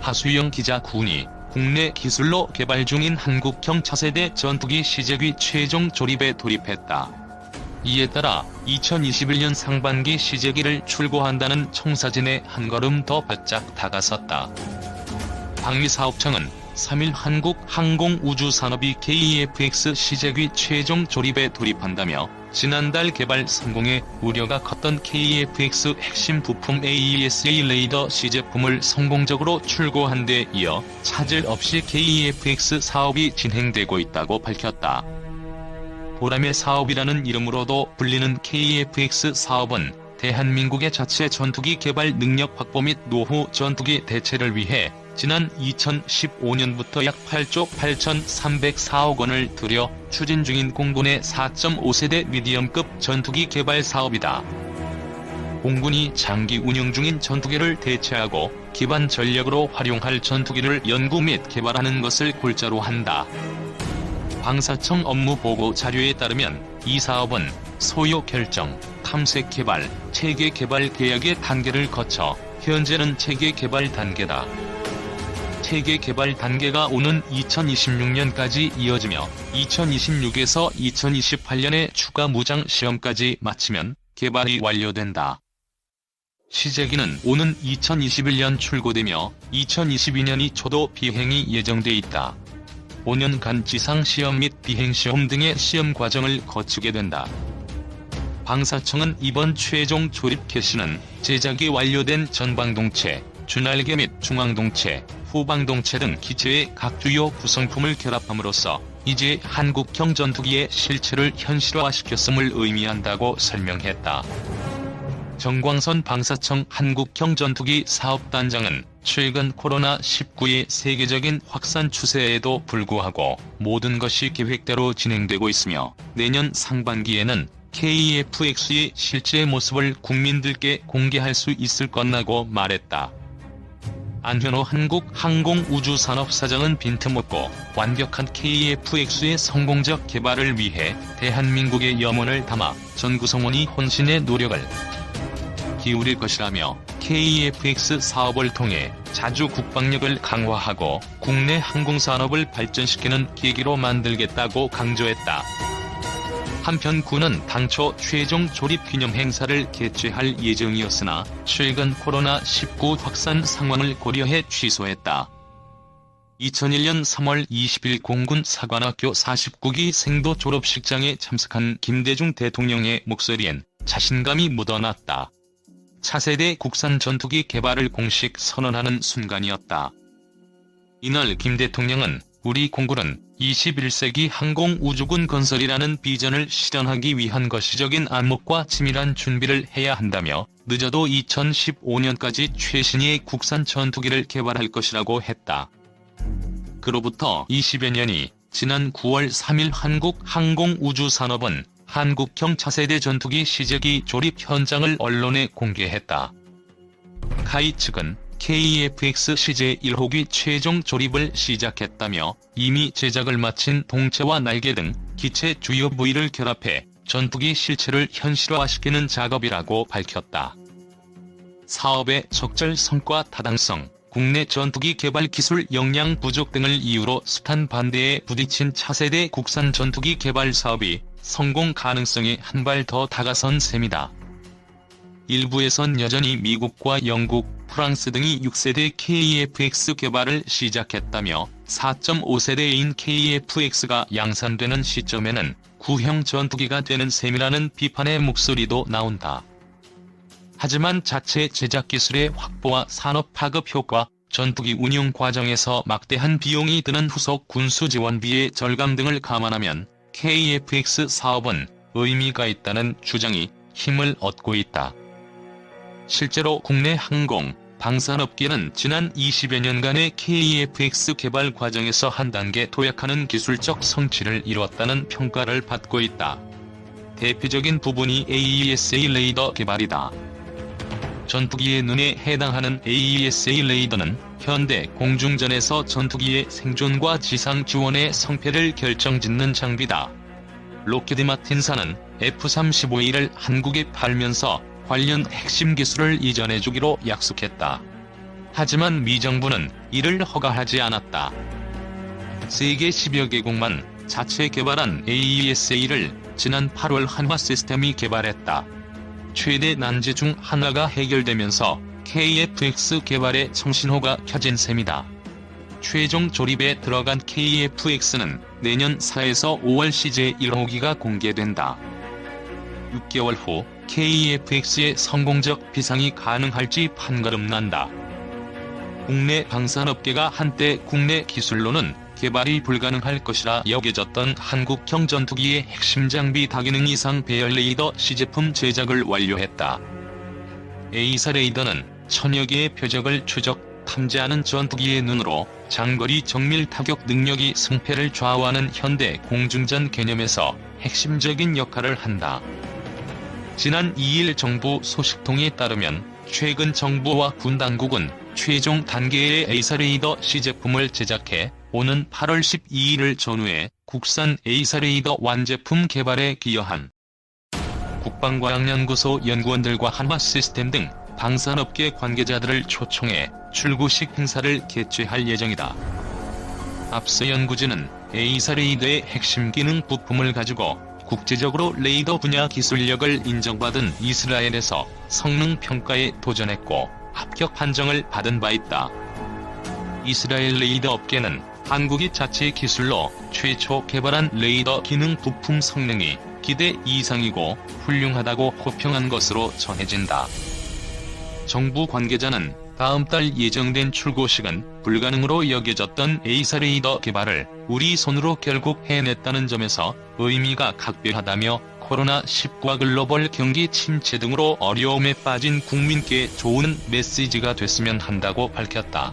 하수영 기자 군이 국내 기술로 개발 중인 한국형 차세대 전투기 시제기 최종 조립에 돌입했다. 이에 따라 2021년 상반기 시제기를 출고한다는 청사진에 한 걸음 더 바짝 다가섰다. 방위사업청은 3일 한국항공우주산업이 KEFX 시제기 최종 조립에 돌입한다며 지난달 개발 성공에 우려가 컸던 KEFX 핵심 부품 AESA 레이더 시제품을 성공적으로 출고한 데 이어 차질 없이 KEFX 사업이 진행되고 있다고 밝혔다. 보람의 사업이라는 이름으로도 불리는 KEFX 사업은 대한민국의 자체 전투기 개발 능력 확보 및 노후 전투기 대체를 위해 지난 2015년부터 약 8조 8,304억 원을 들여 추진 중인 공군의 4.5세대 미디엄급 전투기 개발 사업이다. 공군이 장기 운영 중인 전투기를 대체하고 기반 전력으로 활용할 전투기를 연구 및 개발하는 것을 골자로 한다. 방사청 업무 보고 자료에 따르면 이 사업은 소요 결정, 탐색 개발, 체계 개발 계약의 단계를 거쳐 현재는 체계 개발 단계다. 체계 개발 단계가 오는 2026년까지 이어지며 2026에서 2028년에 추가 무장 시험까지 마치면 개발이 완료된다. 시제기는 오는 2021년 출고되며 2022년이 초도 비행이 예정돼 있다. 5년간 지상 시험 및 비행 시험 등의 시험 과정을 거치게 된다. 방사청은 이번 최종 조립 캐시는 제작이 완료된 전방동체, 주날개 및 중앙동체, 후방동체 등 기체의 각 주요 구성품을 결합함으로써 이제 한국형 전투기의 실체를 현실화시켰음을 의미한다고 설명했다. 정광선 방사청 한국형 전투기 사업단장은 최근 코로나19의 세계적인 확산 추세에도 불구하고 모든 것이 계획대로 진행되고 있으며 내년 상반기에는 KEFX의 실제 모습을 국민들께 공개할 수 있을 것라고 말했다. 안현호 한국항공우주산업사장은 빈틈없고 완벽한 KEFX의 성공적 개발을 위해 대한민국의 염원을 담아 전 구성원이 혼신의 노력을 기울일 것이라며 KEFX 사업을 통해 자주 국방력을 강화하고 국내 항공산업을 발전시키는 계기로 만들겠다고 강조했다. 한편 군은 당초 최종 조립 기념 행사를 개최할 예정이었으나 최근 코로나19 확산 상황을 고려해 취소했다. 2001년 3월 20일 공군 사관학교 49기 생도 졸업식장에 참석한 김대중 대통령의 목소리엔 자신감이 묻어났다. 차세대 국산 전투기 개발을 공식 선언하는 순간이었다. 이날 김 대통령은 우리 공군은 21세기 항공우주군 건설이라는 비전을 실현하기 위한 거시적인 안목과 치밀한 준비를 해야 한다며 늦어도 2015년까지 최신의 국산 전투기를 개발할 것이라고 했다. 그로부터 20여 년이 지난 9월 3일 한국항공우주산업은 한국형 차세대 전투기 시제기 조립 현장을 언론에 공개했다. 카이 측은 KEFX 시제 1호기 최종 조립을 시작했다며 이미 제작을 마친 동체와 날개 등 기체 주요 부위를 결합해 전투기 실체를 현실화시키는 작업이라고 밝혔다. 사업의 적절 성과 타당성, 국내 전투기 개발 기술 역량 부족 등을 이유로 숱한 반대에 부딪힌 차세대 국산 전투기 개발 사업이 성공 가능성이 한발 더 다가선 셈이다. 일부에선 여전히 미국과 영국, 프랑스 등이 6세대 KEFX 개발을 시작했다며 4.5세대인 KEFX가 양산되는 시점에는 구형 전투기가 되는 셈이라는 비판의 목소리도 나온다. 하지만 자체 제작 기술의 확보와 산업 파급 효과, 전투기 운용 과정에서 막대한 비용이 드는 후속 군수 지원비의 절감 등을 감안하면 KFX 사업은 의미가 있다는 주장이 힘을 얻고 있다. 실제로 국내 항공, 방산업계는 지난 20여 년간의 KEFX 개발 과정에서 한 단계 도약하는 기술적 성취를 이뤘다는 평가를 받고 있다. 대표적인 부분이 AESA 레이더 개발이다. 전투기의 눈에 해당하는 AESA 레이더는 현대 공중전에서 전투기의 생존과 지상 지원의 성패를 결정짓는 장비다. 로키드 마틴사는 F-35A를 한국에 팔면서 관련 핵심 기술을 이전해 주기로 약속했다. 하지만 미 정부는 이를 허가하지 않았다. 세계 10여 개국만 자체 개발한 AESA를 지난 8월 한화 시스템이 개발했다. 최대 난제 중 하나가 해결되면서 KFX 개발에 청신호가 켜진 셈이다. 최종 조립에 들어간 KFX는 내년 4에서 5월 CJ 1호기가 공개된다. 6개월 후 KFX의 성공적 비상이 가능할지 판가름 난다. 국내 방산업계가 한때 국내 기술로는 개발이 불가능할 것이라 여겨졌던 한국형 전투기의 핵심 장비 다기능 이상 배열 레이더 시제품 제작을 완료했다. A사 레이더는 천여 개의 표적을 추적, 탐지하는 전투기의 눈으로 장거리 정밀 타격 능력이 승패를 좌우하는 현대 공중전 개념에서 핵심적인 역할을 한다. 지난 2일 정부 소식통에 따르면 최근 정부와 군 당국은 최종 단계의 A사 레이더 시제품을 제작해 오는 8월 12일을 전후해 국산 A사 레이더 완제품 개발에 기여한 국방과학연구소 연구원들과 한화 시스템 등 방산업계 관계자들을 초청해 출구식 행사를 개최할 예정이다. 앞서 연구진은 A사 레이더의 핵심 기능 부품을 가지고 국제적으로 레이더 분야 기술력을 인정받은 이스라엘에서 성능 평가에 도전했고 합격 판정을 받은 바 있다. 이스라엘 레이더 업계는 한국이 자체 기술로 최초 개발한 레이더 기능 부품 성능이 기대 이상이고 훌륭하다고 호평한 것으로 전해진다. 정부 관계자는 다음 달 예정된 출고식은 불가능으로 여겨졌던 A사 레이더 개발을 우리 손으로 결국 해냈다는 점에서 의미가 각별하다며 코로나19와 글로벌 경기 침체 등으로 어려움에 빠진 국민께 좋은 메시지가 됐으면 한다고 밝혔다.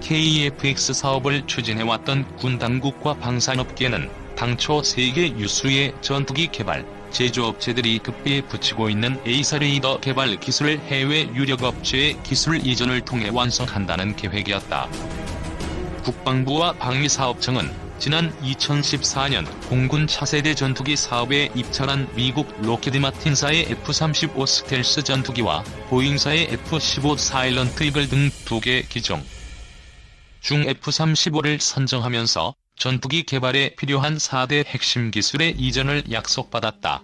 KFX 사업을 추진해왔던 군 당국과 방산업계는 당초 세계 유수의 전투기 개발, 제조업체들이 급비에 붙이고 있는 A사 레이더 개발 기술을 해외 유력업체의 기술 이전을 통해 완성한다는 계획이었다. 국방부와 방위사업청은 지난 2014년 공군 차세대 전투기 사업에 입찰한 미국 로키드 마틴사의 F-35 스텔스 전투기와 보잉사의 F-15 사일런트 이글 등 두 개 기종 중 F-35를 선정하면서 전투기 개발에 필요한 4대 핵심 기술의 이전을 약속받았다.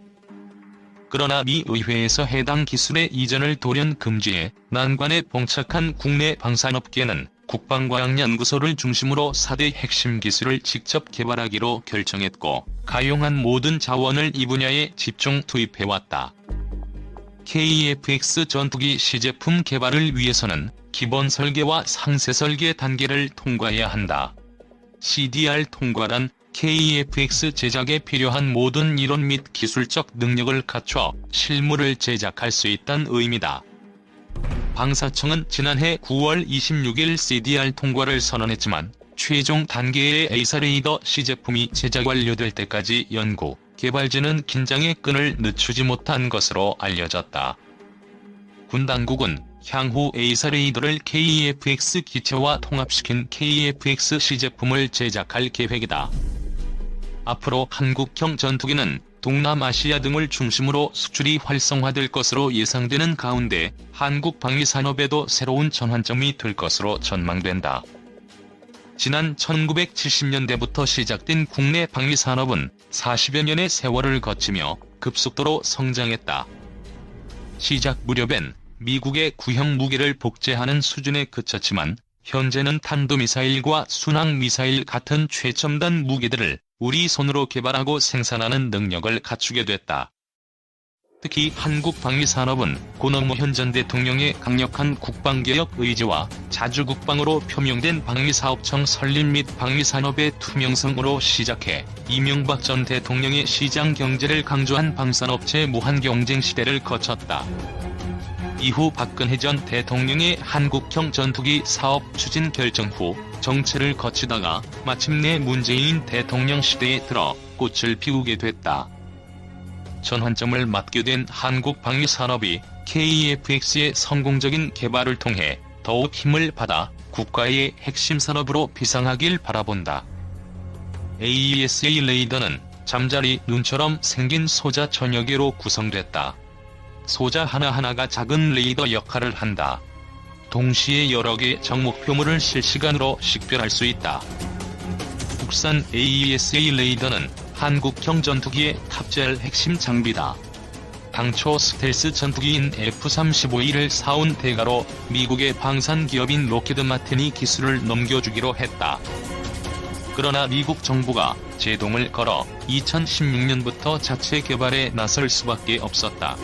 그러나 미 의회에서 해당 기술의 이전을 돌연 금지해 난관에 봉착한 국내 방산업계는 국방과학연구소를 중심으로 4대 핵심 기술을 직접 개발하기로 결정했고 가용한 모든 자원을 이 분야에 집중 투입해왔다. KFX 전투기 시제품 개발을 위해서는 기본 설계와 상세 설계 단계를 통과해야 한다. CDR 통과란 KFX 제작에 필요한 모든 이론 및 기술적 능력을 갖춰 실물을 제작할 수 있다는 의미다. 방사청은 지난해 9월 26일 CDR 통과를 선언했지만 최종 단계의 A사 레이더 시제품이 제작 완료될 때까지 연구, 개발진은 긴장의 끈을 늦추지 못한 것으로 알려졌다. 군 당국은 향후 A사 레이더를 KFX 기체와 통합시킨 KFX 시제품을 제작할 계획이다. 앞으로 한국형 전투기는 동남아시아 등을 중심으로 수출이 활성화될 것으로 예상되는 가운데 한국 방위산업에도 새로운 전환점이 될 것으로 전망된다. 지난 1970년대부터 시작된 국내 방위산업은 40여 년의 세월을 거치며 급속도로 성장했다. 시작 무렵엔 미국의 구형 무기를 복제하는 수준에 그쳤지만 현재는 탄도미사일과 순항미사일 같은 최첨단 무기들을 우리 손으로 개발하고 생산하는 능력을 갖추게 됐다. 특히 한국 방위산업은 고노무 현 전 대통령의 강력한 국방개혁 의지와 자주국방으로 표명된 방위사업청 설립 및 방위산업의 투명성으로 시작해 이명박 전 대통령의 시장 경제를 강조한 방산업체 무한 경쟁 시대를 거쳤다. 이후 박근혜 전 대통령의 한국형 전투기 사업 추진 결정 후 정체를 거치다가 마침내 문재인 대통령 시대에 들어 꽃을 피우게 됐다. 전환점을 맞게 된 한국 방위산업이 KFX의 성공적인 개발을 통해 더욱 힘을 받아 국가의 핵심 산업으로 비상하길 바라본다. AESA 레이더는 잠자리 눈처럼 생긴 소자 천여 개로 구성됐다. 소자 하나하나가 작은 레이더 역할을 한다. 동시에 여러 개 정목표물을 실시간으로 식별할 수 있다. 국산 AESA 레이더는 한국형 전투기에 탑재할 핵심 장비다. 당초 스텔스 전투기인 F-35E를 사온 대가로 미국의 방산 기업인 로키드 마틴이 기술을 넘겨주기로 했다. 그러나 미국 정부가 제동을 걸어 2016년부터 자체 개발에 나설 수밖에 없었다.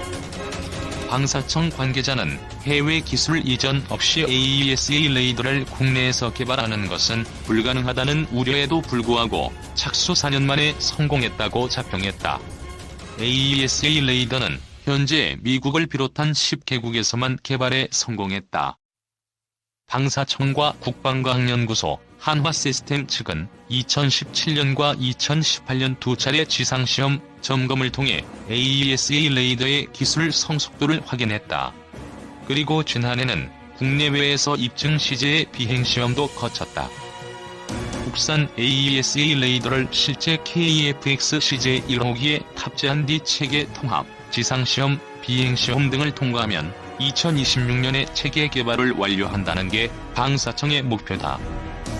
방사청 관계자는 해외 기술 이전 없이 AESA 레이더를 국내에서 개발하는 것은 불가능하다는 우려에도 불구하고 착수 4년 만에 성공했다고 자평했다. AESA 레이더는 현재 미국을 비롯한 10개국에서만 개발에 성공했다. 방사청과 국방과학연구소, 한화시스템 측은 2017년과 2018년 두 차례 지상시험 점검을 통해 AESA 레이더의 기술 성숙도를 확인했다. 그리고 지난해는 국내외에서 입증 시제의 비행시험도 거쳤다. 국산 AESA 레이더를 실제 KFX CJ 1호기에 탑재한 뒤 체계 통합, 지상시험, 비행시험 등을 통과하면 2026년에 체계 개발을 완료한다는 게 방사청의 목표다.